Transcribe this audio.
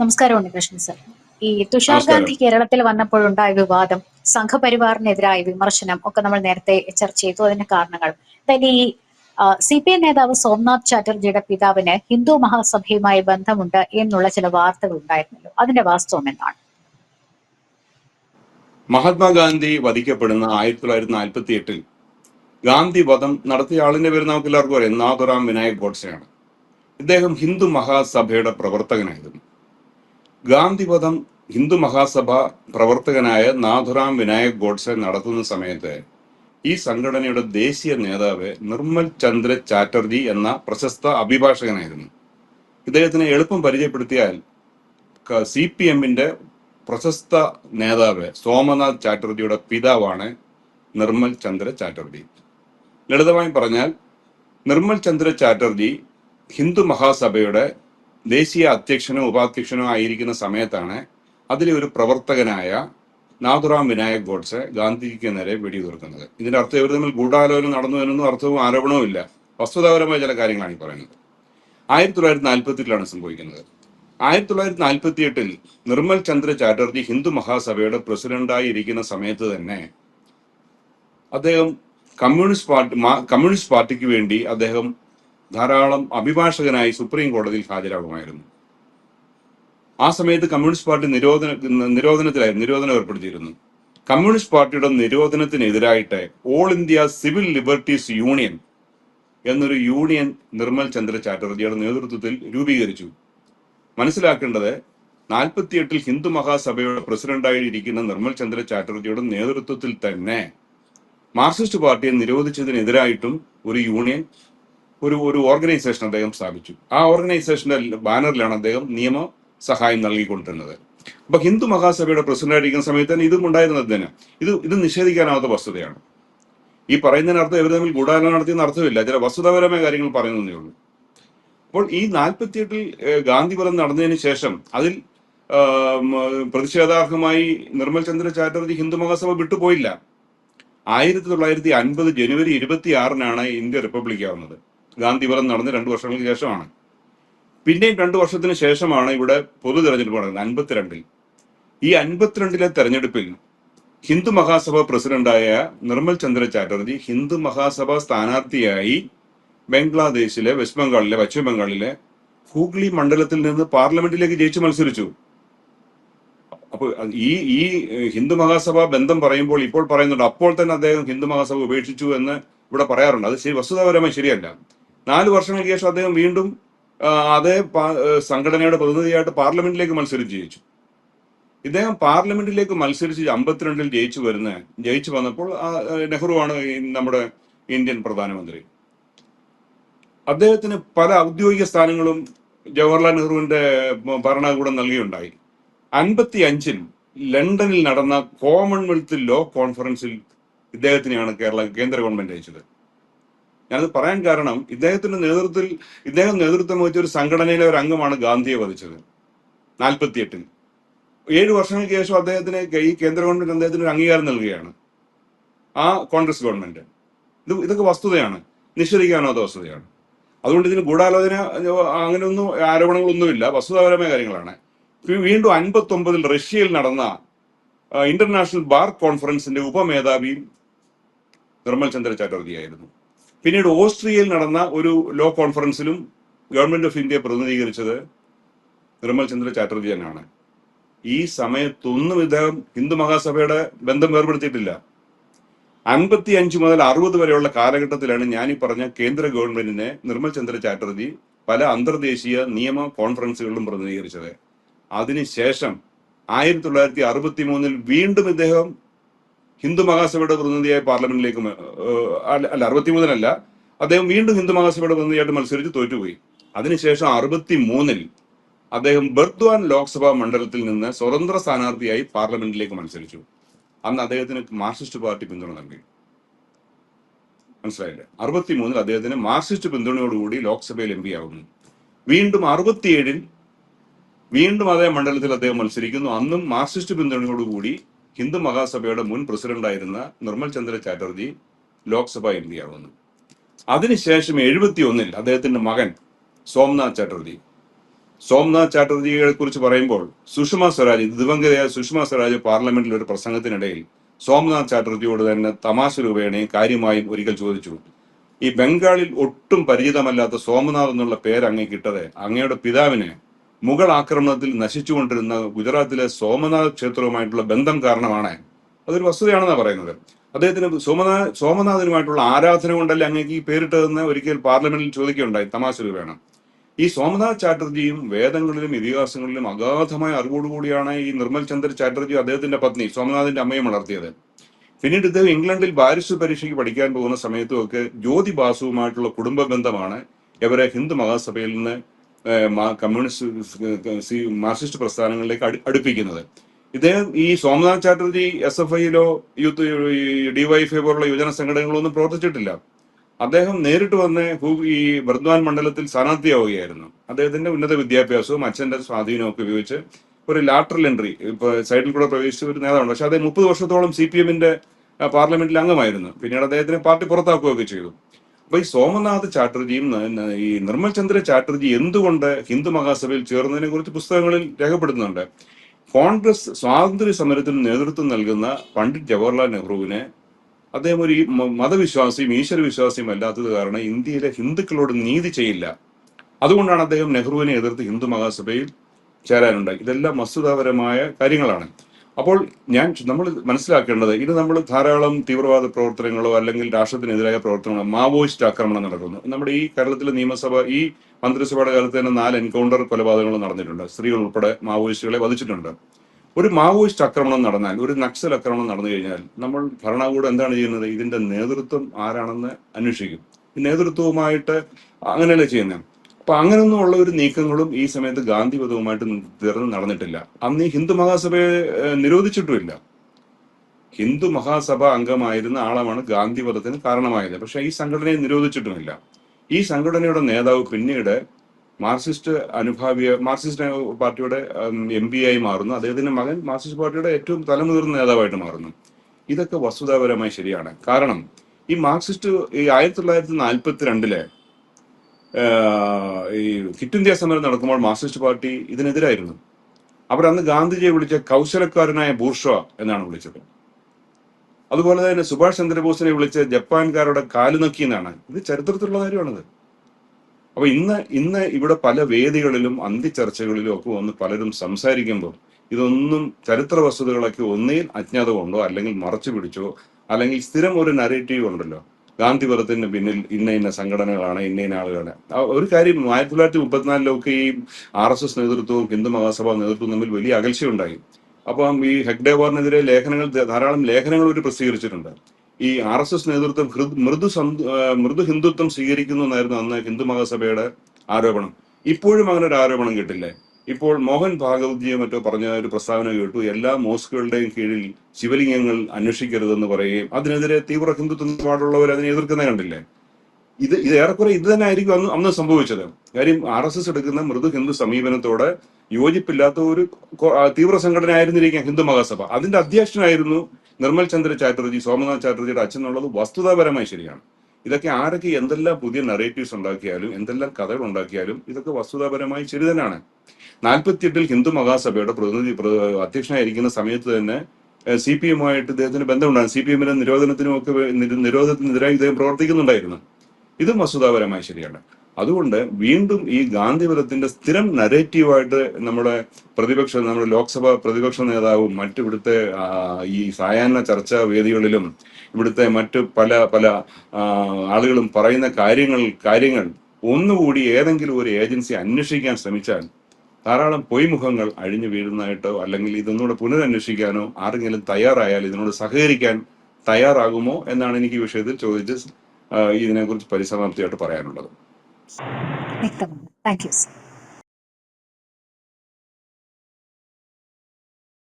നമസ്കാരം ഉണ്ണികൃഷ്ണൻ സർ. ഈ തുഷാർ ഗാന്ധി കേരളത്തിൽ വന്നപ്പോഴുണ്ടായ വിവാദം സംഘപരിവാറിനെതിരായ വിമർശനം ഒക്കെ നമ്മൾ നേരത്തെ ചർച്ച ചെയ്തു. അതിന്റെ കാരണങ്ങൾ. ഈ സി പി എം നേതാവ് സോംനാഥ് ചാറ്റർജിയുടെ പിതാവിന് ഹിന്ദു മഹാസഭയുമായി ബന്ധമുണ്ട് എന്നുള്ള ചില വാർത്തകൾ ഉണ്ടായിരുന്നല്ലോ. അതിന്റെ വാസ്തവം എന്താണ്? മഹാത്മാഗാന്ധി വധിക്കപ്പെടുന്ന ആയിരത്തി തൊള്ളായിരത്തി നാൽപ്പത്തി എട്ടിൽ ഗാന്ധി വധം നടത്തിയ ആളിന്റെ പേര് നമുക്ക് എല്ലാവർക്കും അറിയാം. നാഥുറാം വിനായക് ഗോഡ്സെയാണ്. ഇദ്ദേഹം ഹിന്ദു മഹാസഭയുടെ പ്രവർത്തകനായിരുന്നു. ഗാന്ധി വധം ഹിന്ദു മഹാസഭ പ്രവർത്തകനായ നാഥുറാം വിനായക് ഗോഡ്സെ നടത്തുന്ന സമയത്ത് ഈ സംഘടനയുടെ ദേശീയ നേതാവ് നിർമ്മൽ ചന്ദ്ര ചാറ്റർജി എന്ന പ്രശസ്ത അഭിഭാഷകനായിരുന്നു. ഇദ്ദേഹത്തിനെ എളുപ്പം പരിചയപ്പെടുത്തിയാൽ സി പി എമ്മിന്റെ പ്രശസ്ത നേതാവ് സോമനാഥ് ചാറ്റർജിയുടെ പിതാവാണ് നിർമ്മൽ ചന്ദ്ര ചാറ്റർജി. ലളിതമായി പറഞ്ഞാൽ നിർമ്മൽ ചന്ദ്ര ചാറ്റർജി ഹിന്ദു മഹാസഭയുടെ ദേശീയ അധ്യക്ഷനോ ഉപാധ്യക്ഷനോ ആയിരിക്കുന്ന സമയത്താണ് അതിലെ ഒരു പ്രവർത്തകനായ നാഥുറാം വിനായക് ഗോഡ്സെ ഗാന്ധിജിക്ക് നേരെ വെടിയുതിർക്കുന്നത്. ഇതിന്റെ അർത്ഥം ഇവർ തമ്മിൽ ഗൂഢാലോചന നടന്നു എന്നൊന്നും അർത്ഥവും ആരോപണവും ഇല്ല. വസ്തുതാപരമായ ചില കാര്യങ്ങളാണ് ഈ പറയുന്നത്. ആയിരത്തി തൊള്ളായിരത്തി നാൽപ്പത്തി എട്ടിലാണ് സംഭവിക്കുന്നത്. ആയിരത്തി തൊള്ളായിരത്തി നാൽപ്പത്തി എട്ടിൽ നിർമ്മൽ ചന്ദ്ര ചാറ്റർജി ഹിന്ദു മഹാസഭയുടെ പ്രസിഡന്റായി ഇരിക്കുന്ന സമയത്ത് തന്നെ അദ്ദേഹം കമ്മ്യൂണിസ്റ്റ് പാർട്ടി കമ്മ്യൂണിസ്റ്റ് പാർട്ടിക്ക് വേണ്ടി അദ്ദേഹം ധാരാളം അഭിഭാഷകനായി സുപ്രീം കോടതിയിൽ ഹാജരാകുമായിരുന്നു. ആ സമയത്ത് കമ്മ്യൂണിസ്റ്റ് പാർട്ടി നിരോധന നിരോധനത്തിലായിരുന്നു നിരോധനം ഏർപ്പെടുത്തിയിരുന്നു. കമ്മ്യൂണിസ്റ്റ് പാർട്ടിയുടെ നിരോധനത്തിനെതിരായിട്ട് all India civil liberties union എന്നൊരു യൂണിയൻ നിർമ്മൽ ചന്ദ്ര ചാറ്റർജിയുടെ നേതൃത്വത്തിൽ രൂപീകരിച്ചു. മനസ്സിലാക്കേണ്ടത് നാൽപ്പത്തിയെട്ടിൽ ഹിന്ദു മഹാസഭയുടെ പ്രസിഡന്റായി ഇരിക്കുന്ന നിർമ്മൽ ചന്ദ്ര ചാറ്റർജിയുടെ നേതൃത്വത്തിൽ തന്നെ മാർക്സിസ്റ്റ് പാർട്ടിയെ നിരോധിച്ചതിനെതിരായിട്ടും ഒരു യൂണിയൻ ഒരു ഒരു ഓർഗനൈസേഷൻ അദ്ദേഹം സ്ഥാപിച്ചു. ആ ഓർഗനൈസേഷന്റെ ബാനറിലാണ് അദ്ദേഹം നിയമ സഹായം നൽകിക്കൊണ്ടിരുന്നത്. അപ്പൊ ഹിന്ദു മഹാസഭയുടെ പ്രസിഡന്റായിരിക്കുന്ന സമയത്ത് തന്നെ ഇതും ഉണ്ടായിരുന്നത് തന്നെ. ഇത് ഇത് നിഷേധിക്കാനാവാത്ത വസ്തുതയാണ്. ഈ പറയുന്നതിനർത്ഥം ഇവർ തമ്മിൽ ഗൂഢാലോചന നടത്തിയെന്ന് അർത്ഥമില്ല. ചില വസ്തുതാപരമായ കാര്യങ്ങൾ പറയുന്നതേ ഉള്ളൂ. അപ്പോൾ ഈ നാൽപ്പത്തിയെട്ടിൽ ഗാന്ധിപുരം നടന്നതിന് ശേഷം അതിൽ പ്രതിഷേധാർഹമായി നിർമ്മൽ ചന്ദ്ര ചാറ്റർജി ഹിന്ദു മഹാസഭ വിട്ടുപോയില്ല. ആയിരത്തി തൊള്ളായിരത്തി അൻപത് ജനുവരി ഇരുപത്തി ആറിനാണ് ഇന്ത്യ റിപ്പബ്ലിക് ആവുന്നത്. ഗാന്ധി വധം നടന്ന് രണ്ടു വർഷങ്ങൾക്ക് ശേഷമാണ്. പിന്നെയും രണ്ടു വർഷത്തിന് ശേഷമാണ് ഇവിടെ പൊതു തെരഞ്ഞെടുപ്പ് നടക്കുന്നത് അൻപത്തിരണ്ടിൽ. ഈ അൻപത്തിരണ്ടിലെ തെരഞ്ഞെടുപ്പിൽ ഹിന്ദു മഹാസഭ പ്രസിഡന്റായ നിർമ്മൽ ചന്ദ്ര ചാറ്റർജി ഹിന്ദു മഹാസഭ സ്ഥാനാർത്ഥിയായി ബംഗ്ലാദേശിലെ വെസ്റ്റ് ബംഗാളിലെ പശ്ചിമ ബംഗാളിലെ ഹൂഗ്ലി മണ്ഡലത്തിൽ നിന്ന് പാർലമെന്റിലേക്ക് ജയിച്ചു മത്സരിച്ചു. അപ്പോൾ ഈ ഈ ഹിന്ദു മഹാസഭ ബന്ധം പറയുമ്പോൾ ഇപ്പോൾ പറയുന്നുണ്ട് അപ്പോൾ തന്നെ അദ്ദേഹം ഹിന്ദു മഹാസഭ ഉപേക്ഷിച്ചു എന്ന് ഇവിടെ പറയാറുണ്ട്. അത് ശരി വസ്തുതാപരമായി ശരിയല്ല. നാല് വർഷങ്ങൾക്ക് ശേഷം അദ്ദേഹം വീണ്ടും അതേ സംഘടനയുടെ പ്രതിനിധിയായിട്ട് പാർലമെന്റിലേക്ക് മത്സരിച്ച് ജയിച്ചു. ഇദ്ദേഹം പാർലമെന്റിലേക്ക് മത്സരിച്ച് അമ്പത്തിരണ്ടിൽ ജയിച്ചു വരുന്ന ജയിച്ചു വന്നപ്പോൾ നെഹ്റുവാണ് നമ്മുടെ ഇന്ത്യൻ പ്രധാനമന്ത്രി. അദ്ദേഹത്തിന് പല ഔദ്യോഗിക സ്ഥാനങ്ങളും ജവഹർലാൽ നെഹ്റുവിന്റെ ഭരണകൂടം നൽകിയുണ്ടായി. അൻപത്തി അഞ്ചിൽ ലണ്ടനിൽ നടന്ന കോമൺവെൽത്ത് ലോ കോൺഫറൻസിൽ ഇദ്ദേഹത്തിനെയാണ് കേരള കേന്ദ്ര ഗവൺമെന്റ് അയച്ചത്. ഞാനത് പറയാൻ കാരണം ഇദ്ദേഹത്തിന്റെ നേതൃത്വത്തിൽ ഇദ്ദേഹം നേതൃത്വം വഹിച്ച ഒരു സംഘടനയിലെ ഒരു അംഗമാണ് ഗാന്ധിയെ വധിച്ചത്. നാൽപ്പത്തിയെട്ടിൽ ഏഴു വർഷങ്ങൾക്ക് ശേഷം അദ്ദേഹത്തിന് ഈ കേന്ദ്ര ഗവൺമെന്റ് അദ്ദേഹത്തിന് ഒരു അംഗീകാരം നൽകുകയാണ്. ആ കോൺഗ്രസ് ഗവൺമെന്റ്. ഇത് ഇതൊക്കെ വസ്തുതയാണ്. നിഷേധിക്കാനാത്ത വസ്തുതയാണ്. അതുകൊണ്ട് ഇതിന് ഗൂഢാലോചന അങ്ങനെയൊന്നും ആരോപണങ്ങളൊന്നുമില്ല. വസ്തുതാപരമായ കാര്യങ്ങളാണ്. വീണ്ടും അൻപത്തി ഒമ്പതിൽ റഷ്യയിൽ നടന്ന ഇന്റർനാഷണൽ ബാർ കോൺഫറൻസിന്റെ ഉപമേധാവിയും നിർമ്മൽ ചന്ദ്ര ചാറ്റർജി ആയിരുന്നു പിന്നീട് ഓസ്ട്രിയയിൽ നടന്ന ഒരു ലോ കോൺഫറൻസിലും ഗവൺമെന്റ് ഓഫ് ഇന്ത്യയെ പ്രതിനിധീകരിച്ചത് നിർമ്മൽ ചന്ദ്ര ചാറ്റർജി തന്നെയാണ്. ഈ സമയത്തൊന്നും ഇദ്ദേഹം ഹിന്ദു മഹാസഭയുടെ ബന്ധം വേർപെടുത്തിയിട്ടില്ല. അൻപത്തി അഞ്ച് മുതൽ അറുപത് വരെയുള്ള കാലഘട്ടത്തിലാണ് ഞാൻ ഈ പറഞ്ഞ കേന്ദ്ര ഗവൺമെന്റിനെ നിർമ്മൽ ചന്ദ്ര ചാറ്റർജി പല അന്തർദേശീയ നിയമ കോൺഫറൻസുകളിലും പ്രതിനിധീകരിച്ചത്. അതിനുശേഷം ആയിരത്തി തൊള്ളായിരത്തി അറുപത്തി മൂന്നിൽ വീണ്ടും ഇദ്ദേഹം ഹിന്ദു മഹാസഭയുടെ പ്രതിനിധിയായി പാർലമെന്റിലേക്ക് അല്ല അറുപത്തിമൂന്നിലല്ല. അദ്ദേഹം വീണ്ടും ഹിന്ദു മഹാസഭയുടെ പ്രതിനിധിയായിട്ട് മത്സരിച്ച് തോറ്റുപോയി. അതിനുശേഷം അറുപത്തി മൂന്നിൽ അദ്ദേഹം ബർദ്വാൻ ലോക്സഭാ മണ്ഡലത്തിൽ നിന്ന് സ്വതന്ത്ര സ്ഥാനാർത്ഥിയായി പാർലമെന്റിലേക്ക് മത്സരിച്ചു. അന്ന് അദ്ദേഹത്തിന് മാർക്സിസ്റ്റ് പാർട്ടി പിന്തുണ നൽകി. മനസ്സിലായില്ലേ? അറുപത്തി മൂന്നിൽ അദ്ദേഹത്തിന് മാർക്സിസ്റ്റ് പിന്തുണയോടുകൂടി ലോക്സഭയിൽ എം പി ആവുന്നു. വീണ്ടും അറുപത്തിയേഴിൽ വീണ്ടും അതേ മണ്ഡലത്തിൽ അദ്ദേഹം മത്സരിക്കുന്നു. അന്നും മാർക്സിസ്റ്റ് പിന്തുണയോടുകൂടി ഹിന്ദു മഹാസഭയുടെ മുൻ പ്രസിഡന്റായിരുന്ന നിർമ്മൽ ചന്ദ്ര ചാറ്റർജി ലോക്സഭ എം പി ആവുന്നു അതിനുശേഷം എഴുപത്തി ഒന്നിൽ അദ്ദേഹത്തിന്റെ മകൻ സോംനാഥ് ചാറ്റർജി. സോംനാഥ് ചാറ്റർജിയെ കുറിച്ച് പറയുമ്പോൾ സുഷമ സ്വരാജ് ദിവംഗതയായ സുഷമ സ്വരാജ് പാർലമെന്റിൽ ഒരു പ്രസംഗത്തിനിടയിൽ സോംനാഥ് ചാറ്റർജിയോട് തന്നെ തമാശ രൂപേണയും കാര്യമായും ഒരിക്കൽ ചോദിച്ചു. ഈ ബംഗാളിൽ ഒട്ടും പരിചിതമല്ലാത്ത സോമനാഥ് എന്നുള്ള പേര് അങ്ങേ ഇട്ടത് അങ്ങയുടെ പിതാവിന് മുഗൾ ആക്രമണത്തിൽ നശിച്ചുകൊണ്ടിരുന്ന ഗുജറാത്തിലെ സോമനാഥ് ക്ഷേത്രവുമായിട്ടുള്ള ബന്ധം കാരണമാണ് അതൊരു വസ്തുതയാണെന്നാണ് പറയുന്നത്. അദ്ദേഹത്തിന് സോമനാഥ് സോമനാഥനുമായിട്ടുള്ള ആരാധന കൊണ്ടല്ലേ അങ്ങേക്ക് ഈ പേരിട്ടതെന്ന് ഒരിക്കൽ പാർലമെന്റിൽ ചോദിക്കുകയുണ്ടായി തമാശ രൂപേണ. ഈ സോമനാഥ് ചാറ്റർജിയും വേദങ്ങളിലും ഇതിഹാസങ്ങളിലും അഗാധമായ അറിവോടുകൂടിയാണ് ഈ നിർമ്മൽ ചന്ദ്ര ചാറ്റർജി അദ്ദേഹത്തിന്റെ പത്നി സോമനാഥിന്റെ അമ്മയും വളർത്തിയത്. പിന്നീട് ഇദ്ദേഹം ഇംഗ്ലണ്ടിൽ ബാരിസ് പരീക്ഷയ്ക്ക് പഠിക്കാൻ പോകുന്ന സമയത്തുമൊക്കെ ജ്യോതി ബാസുവുമായിട്ടുള്ള കുടുംബ ബന്ധമാണ് ഇവരെ ഹിന്ദു മഹാസഭയിൽ നിന്ന് കമ്മ്യൂണിസ്റ്റ് മാർക്സിസ്റ്റ് പ്രസ്ഥാനങ്ങളിലേക്ക് അടു- അടുപ്പിക്കുന്നത്. ഇദ്ദേഹം ഈ സോമനാഥ് ചാറ്റർജി എസ് എഫ് ഐയിലോ യൂത്ത് ഡിവൈഎഫ്ഐ പോലുള്ള യുവജന സംഘടനകളോ ഒന്നും പ്രവർത്തിച്ചിട്ടില്ല. അദ്ദേഹം നേരിട്ട് വന്ന് ഈ ബർദ്വാൻ മണ്ഡലത്തിൽ സ്ഥാനാർത്ഥിയാവുകയായിരുന്നു. അദ്ദേഹത്തിന്റെ ഉന്നത വിദ്യാഭ്യാസവും അച്ഛന്റെ സ്വാധീനവും ഒക്കെ ഉപയോഗിച്ച് ഒരു ലാറ്ററൽ എൻട്രി ഇപ്പൊ സൈഡിൽ കൂടെ പ്രവേശിച്ച ഒരു നേതാവാണ് പക്ഷെ അദ്ദേഹം മുപ്പത് വർഷത്തോളം സി പി എമ്മിന്റെ പാർലമെന്റിൽ അംഗമായിരുന്നു. പിന്നീട് അദ്ദേഹത്തിന് പാർട്ടി പുറത്താക്കുകയൊക്കെ ചെയ്തു. അപ്പൊ ഈ സോമനാഥ് ചാറ്റർജിയും ഈ നിർമ്മൽ ചന്ദ്ര ചാറ്റർജി എന്തുകൊണ്ട് ഹിന്ദു മഹാസഭയിൽ ചേർന്നതിനെ കുറിച്ച് പുസ്തകങ്ങളിൽ രേഖപ്പെടുത്തുന്നുണ്ട്? കോൺഗ്രസ് സ്വാതന്ത്ര്യ സമരത്തിന് നേതൃത്വം നൽകുന്ന പണ്ഡിറ്റ് ജവഹർലാൽ നെഹ്റുവിനെ അദ്ദേഹം ഒരു മതവിശ്വാസിയും ഈശ്വര വിശ്വാസിയും അല്ലാത്തത് കാരണം ഇന്ത്യയിലെ ഹിന്ദുക്കളോട് നീതി ചെയ്യില്ല. അതുകൊണ്ടാണ് അദ്ദേഹം നെഹ്റുവിനെ എതിർത്ത് ഹിന്ദു മഹാസഭയിൽ ചേരാനുണ്ടായി. ഇതെല്ലാം വസ്തുതാപരമായ കാര്യങ്ങളാണ്. അപ്പോൾ ഞാൻ നമ്മൾ മനസ്സിലാക്കേണ്ടത് ഇത് നമ്മൾ ധാരാളം തീവ്രവാദ പ്രവർത്തനങ്ങളോ അല്ലെങ്കിൽ രാഷ്ട്രത്തിനെതിരായ പ്രവർത്തനങ്ങളോ മാവോയിസ്റ്റ് ആക്രമണം നടക്കുന്നു നമ്മുടെ ഈ കേരളത്തിലെ നിയമസഭ ഈ മന്ത്രിസഭയുടെ കാലത്ത് തന്നെ നാല് എൻകൗണ്ടർ കൊലപാതകങ്ങൾ നടന്നിട്ടുണ്ട്. സ്ത്രീകൾ ഉൾപ്പെടെ മാവോയിസ്റ്റുകളെ വധിച്ചിട്ടുണ്ട്. ഒരു മാവോയിസ്റ്റ് ആക്രമണം നടന്നാൽ ഒരു നക്സൽ ആക്രമണം നടന്നു കഴിഞ്ഞാൽ നമ്മൾ ഭരണകൂടം എന്താണ് ചെയ്യുന്നത്? ഇതിന്റെ നേതൃത്വം ആരാണെന്ന് അന്വേഷിക്കും. നേതൃത്വവുമായിട്ട് അങ്ങനെയല്ലേ ചെയ്യുന്നത്? അപ്പൊ അങ്ങനെയൊന്നും ഉള്ള ഒരു നീക്കങ്ങളും ഈ സമയത്ത് ഗാന്ധിവധവുമായിട്ട് തീർന്ന് നടന്നിട്ടില്ല. അന്ന് ഈ ഹിന്ദു മഹാസഭയെ നിരോധിച്ചിട്ടുമില്ല. ഹിന്ദു മഹാസഭ അംഗമായിരുന്ന ആളാണ് ഗാന്ധിവധത്തിന് കാരണമായത്. പക്ഷെ ഈ സംഘടനയെ നിരോധിച്ചിട്ടുമില്ല. ഈ സംഘടനയുടെ നേതാവ് പിന്നീട് മാർക്സിസ്റ്റ് അനുഭാവിയ മാർക്സിസ്റ്റ് പാർട്ടിയുടെ എം പി ആയി മാറുന്നു. അദ്ദേഹത്തിന്റെ മകൻ മാർക്സിസ്റ്റ് പാർട്ടിയുടെ ഏറ്റവും തലമുതിർന്ന നേതാവായിട്ട് മാറുന്നു. ഇതൊക്കെ വസ്തുതാപരമായി ശരിയാണ്. കാരണം ഈ മാർക്സിസ്റ്റ് ഈ ആയിരത്തി തൊള്ളായിരത്തി നാൽപ്പത്തി രണ്ടിലെ ഈ കിറ്റ് ഇന്ത്യ സമരം നടക്കുമ്പോൾ മാർക്സിസ്റ്റ് പാർട്ടി ഇതിനെതിരായിരുന്നു. അവർ അന്ന് ഗാന്ധിജിയെ വിളിച്ച കൗശലക്കാരനായ ബൂർഷ എന്നാണ് വിളിച്ചത്. അതുപോലെ തന്നെ സുഭാഷ് ചന്ദ്രബോസിനെ വിളിച്ച ജപ്പാൻകാരുടെ കാലുനക്കി എന്നാണ്. ഇത് ചരിത്രത്തിലുള്ള കാര്യമാണിത്. അപ്പൊ ഇന്ന് ഇന്ന് ഇവിടെ പല വേദികളിലും അന്തിച്ചർച്ചകളിലും ഒക്കെ വന്ന് പലരും സംസാരിക്കുമ്പോൾ ഇതൊന്നും ചരിത്ര വസ്തുതകളൊക്കെ ഒന്നേൽ അജ്ഞാത കൊണ്ടോ അല്ലെങ്കിൽ മറച്ചു പിടിച്ചോ? അല്ലെങ്കിൽ സ്ഥിരം ഒരു നരേറ്റീവ് ഉണ്ടല്ലോ? ഗാന്ധിപുരത്തിന് പിന്നിൽ ഇന്ന ഇന്ന സംഘടനകളാണ് ഇന്ന ഇന്ന ആളുകളാണ്. ഒരു കാര്യം ആയിരത്തി തൊള്ളായിരത്തി മുപ്പത്തിനാലിലൊക്കെ ഈ ആർ എസ് എസ് നേതൃത്വവും ഹിന്ദു മഹാസഭാ നേതൃത്വവും തമ്മിൽ വലിയ അകൽച്ചയുണ്ടായി. അപ്പം ഈ ഹെഗ്ഡേവാറിനെതിരെ ലേഖനങ്ങൾ ധാരാളം ലേഖനങ്ങൾ ഒരു പ്രസിദ്ധീകരിച്ചിട്ടുണ്ട്. ഈ ആർ എസ് എസ് നേതൃത്വം മൃദു മൃദു ഹിന്ദുത്വം സ്വീകരിക്കുന്നു എന്നായിരുന്നു അന്ന് ഹിന്ദു മഹാസഭയുടെ ആരോപണം. ഇപ്പോഴും അങ്ങനെ ഒരു ആരോപണം കിട്ടില്ലേ? ഇപ്പോൾ മോഹൻ ഭാഗവത്ജിയോ മറ്റോ പറഞ്ഞ ഒരു പ്രസ്താവന കേട്ടു. എല്ലാ മോസ്കുകളുടെയും കീഴിൽ ശിവലിംഗങ്ങൾ അന്വേഷിക്കരുതെന്ന് പറയുകയും അതിനെതിരെ തീവ്ര ഹിന്ദുത്വ നിലപാടുള്ളവർ അതിനെ എതിർക്കുന്നത് കണ്ടില്ലേ? ഇത് ഇത് ഏറെക്കുറെ ഇത് തന്നെ ആയിരിക്കും അന്ന് അന്ന് സംഭവിച്ചത്. കാര്യം ആർ എസ് എസ് എടുക്കുന്ന മൃദു ഹിന്ദു സമീപനത്തോട് യോജിപ്പില്ലാത്ത ഒരു തീവ്ര സംഘടന ആയിരുന്നിരിക്കാം ഹിന്ദു മഹാസഭ. അതിന്റെ അധ്യക്ഷനായിരുന്നു നിർമ്മൽ ചന്ദ്ര ചാറ്റർജി സോമനാഥ് ചാറ്റർജിയുടെ അച്ഛൻ എന്നുള്ളത് വസ്തുതാപരമായി ശരിയാണ്. ഇതൊക്കെ ആരൊക്കെ എന്തെല്ലാം പുതിയ നറേറ്റീവ്സ് ഉണ്ടാക്കിയാലും എന്തെല്ലാം കഥകൾ ഉണ്ടാക്കിയാലും ഇതൊക്കെ വസ്തുതാപരമായി ശരി തന്നെയാണ് നാൽപ്പത്തിയെട്ടിൽ ഹിന്ദു മഹാസഭയുടെ പ്രതിനിധി അധ്യക്ഷനായിരിക്കുന്ന സമയത്ത് തന്നെ സി പി എമ്മുമായിട്ട് ഇദ്ദേഹത്തിന് ബന്ധമുണ്ടായിരുന്നു. സി പി എമ്മിന്റെ നിരോധനത്തിനും ഒക്കെ നിരോധനത്തിനെതിരായി ഇദ്ദേഹം പ്രവർത്തിക്കുന്നുണ്ടായിരുന്നു. ഇതും വസ്തുതാപരമായി ശരിയാണ്. അതുകൊണ്ട് വീണ്ടും ഈ ഗാന്ധിപുരത്തിന്റെ സ്ഥിരം നരേറ്റീവായിട്ട് നമ്മുടെ പ്രതിപക്ഷ നമ്മുടെ ലോക്സഭ പ്രതിപക്ഷ നേതാവും മറ്റു ഇവിടുത്തെ ഈ സായാഹ്ന ചർച്ചാ വേദികളിലും ഇവിടുത്തെ മറ്റു പല പല ആളുകളും പറയുന്ന കാര്യങ്ങൾ കാര്യങ്ങൾ ഒന്നുകൂടി ഏതെങ്കിലും ഒരു ഏജൻസി അന്വേഷിക്കാൻ ശ്രമിച്ചാൽ ധാരാളം പൊയ്മുഖങ്ങൾ അഴിഞ്ഞു വീഴുന്നതായിട്ടോ അല്ലെങ്കിൽ ഇതൊന്നുകൂടെ പുനരന്വേഷിക്കാനോ ആരെങ്കിലും തയ്യാറായാൽ ഇതിനോട് സഹകരിക്കാൻ തയ്യാറാകുമോ എന്നാണ് എനിക്ക് ഈ വിഷയത്തിൽ ചോദിച്ച് ഇതിനെക്കുറിച്ച് പരിസമാപ്തിയായിട്ട് പറയാനുള്ളത്. വ്യക്തമാണ് താങ്ക് യു സർ